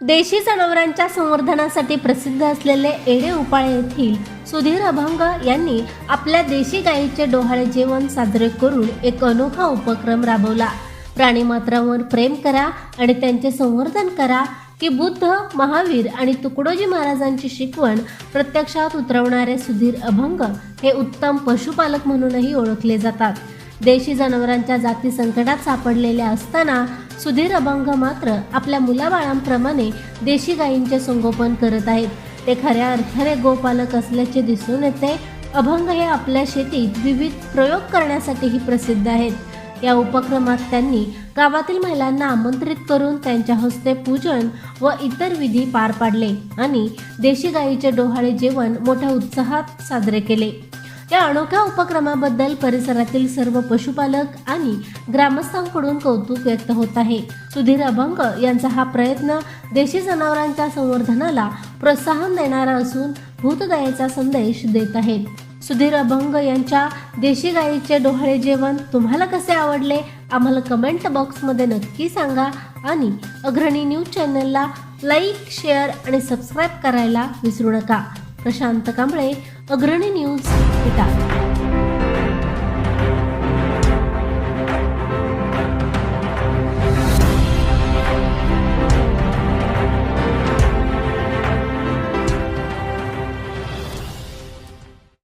देशी जनावरांच्या संवर्धनासाठी प्रसिद्ध असलेले एडे उपाळे येथील सुधीर अभंग यांनी आपल्या देशी गायीचे डोहाळे जेवण साजरे करून एक अनोखा उपक्रम राबवला. प्राणीमात्रांवर प्रेम करा आणि त्यांचे संवर्धन करा की बुद्ध महावीर आणि तुकडोजी महाराजांची शिकवण प्रत्यक्षात उतरवणारे सुधीर अभंग हे उत्तम पशुपालक म्हणूनही ओळखले जातात. देशी जनावरांच्या जाती संकटात सापडलेल्या असताना सुधीर अभंग मात्र आपल्या मुलाबाळांप्रमाणे देशी गायींचे संगोपन करत आहेत. ते खऱ्या अर्थाने गोपालक असल्याचे दिसून येते. अभंग हे आपल्या शेतीत विविध प्रयोग करण्यासाठीही प्रसिद्ध आहेत. या उपक्रमात त्यांनी गावातील महिलांना आमंत्रित करून त्यांच्या हस्ते पूजन व इतर विधी पार पाडले आणि देशी गायीचे डोहाळे जेवण मोठ्या उत्साहात साजरे केले. या अनोख्या उपक्रमाबद्दल परिसरातील सर्व पशुपालक आणि ग्रामस्थांकडून कौतुक व्यक्त होत आहे. सुधीर अभंग यांचा हा प्रयत्न देशी जनावरांच्या संवर्धनाला प्रोत्साहन देणारा असून भूतदयाचा संदेश देत आहेत. सुधीर अभंग यांच्या देशी गाईचे डोहाळे जेवण तुम्हाला कसे आवडले? आम्हाला कमेंट बॉक्समध्ये नक्की सांगा आणि अग्रणी न्यूज चॅनलला लाईक शेअर आणि सबस्क्राईब करायला विसरू नका. प्रशांत कांबळे अग्रणी न्यूज Cuidado.